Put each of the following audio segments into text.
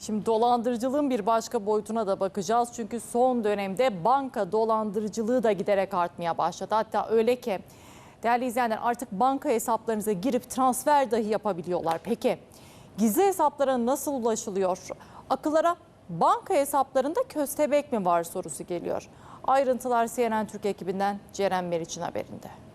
Şimdi dolandırıcılığın bir başka boyutuna da bakacağız. Çünkü son dönemde banka dolandırıcılığı da giderek artmaya başladı. Hatta öyle ki değerli izleyenler artık banka hesaplarınıza girip transfer dahi yapabiliyorlar. Peki gizli hesaplara nasıl ulaşılıyor? Akıllara banka hesaplarında köstebek mi var sorusu geliyor. Ayrıntılar CNN Türk ekibinden Ceren Meriç'in haberinde.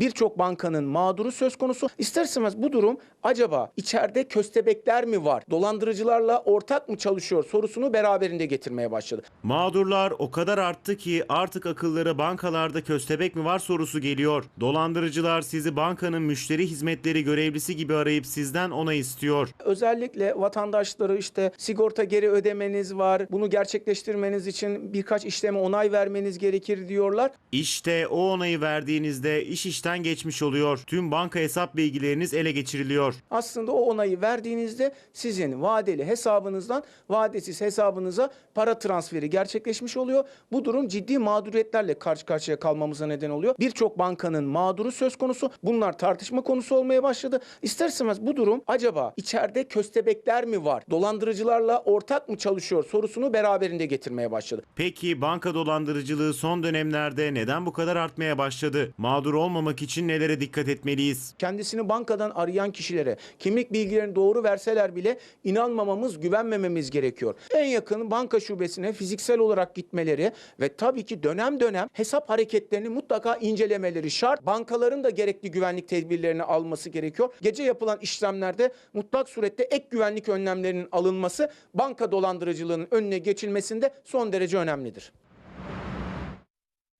Birçok bankanın mağduru söz konusu. İster istemez bu durum acaba içeride köstebekler mi var? Dolandırıcılarla ortak mı çalışıyor sorusunu beraberinde getirmeye başladı. Mağdurlar o kadar arttı ki artık akılları bankalarda köstebek mi var sorusu geliyor. Dolandırıcılar sizi bankanın müşteri hizmetleri görevlisi gibi arayıp sizden onay istiyor. Özellikle vatandaşları işte sigorta geri ödemeniz var. Bunu gerçekleştirmeniz için birkaç işleme onay vermeniz gerekir diyorlar. İşte o onayı verdiğinizde iş işten geçmiş oluyor. Tüm banka hesap bilgileriniz ele geçiriliyor. Aslında o onayı verdiğinizde sizin vadeli hesabınızdan vadesiz hesabınıza para transferi gerçekleşmiş oluyor. Bu durum ciddi mağduriyetlerle karşı karşıya kalmamıza neden oluyor. Birçok bankanın mağduru söz konusu. Bunlar tartışma konusu olmaya başladı. İster istemez bu durum acaba içeride köstebekler mi var? Dolandırıcılarla ortak mı çalışıyor sorusunu beraberinde getirmeye başladı. Peki banka dolandırıcılığı son dönemlerde neden bu kadar artmaya başladı? Mağdur olmamak için nelere dikkat etmeliyiz? kendisini bankadan arayan kişilere kimlik bilgilerini doğru verseler bile inanmamamız, güvenmememiz gerekiyor. En yakın banka şubesine fiziksel olarak gitmeleri ve tabii ki dönem dönem hesap hareketlerini mutlaka incelemeleri şart. Bankaların da gerekli güvenlik tedbirlerini alması gerekiyor. Gece yapılan işlemlerde mutlak surette ek güvenlik önlemlerinin alınması banka dolandırıcılığının önüne geçilmesinde son derece önemlidir.